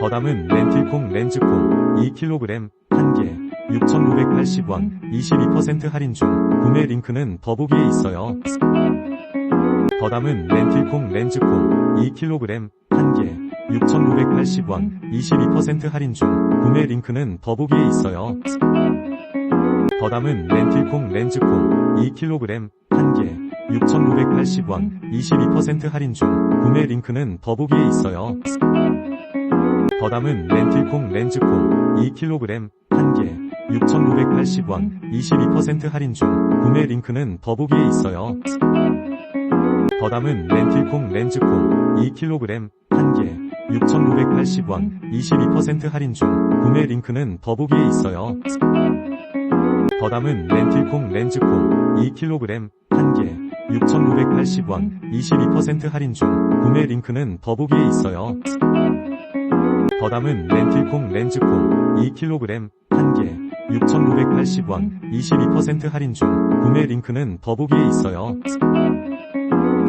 더담은 렌틸콩 렌즈콩 2kg 1개 6,980원 22% 할인 중 구매 링크는 더보기에 있어요. 더담은 렌틸콩 렌즈콩 2kg 1개 6,980원 22% 할인 중 구매 링크는 더보기에 있어요. 더담은 렌틸콩 렌즈콩 2kg 1개 6,980원 22% 할인 중 구매 링크는 더보기에 있어요. 더담은 렌틸콩 렌즈콩 2kg 1개 6,980원 22% 할인 중 구매 링크는 더보기에 있어요. 더담은 렌틸콩 렌즈콩 2kg 1개 6,980원 22% 할인 중 구매 링크는 더보기에 있어요. 더담은 렌틸콩 렌즈콩 2kg 1개 6,980원 22% 할인 중 구매 링크는 더보기에 있어요. 더담은 렌틸콩 렌즈콩 2kg 1개 6,980원 22% 할인 중 구매 링크는 더보기에 있어요.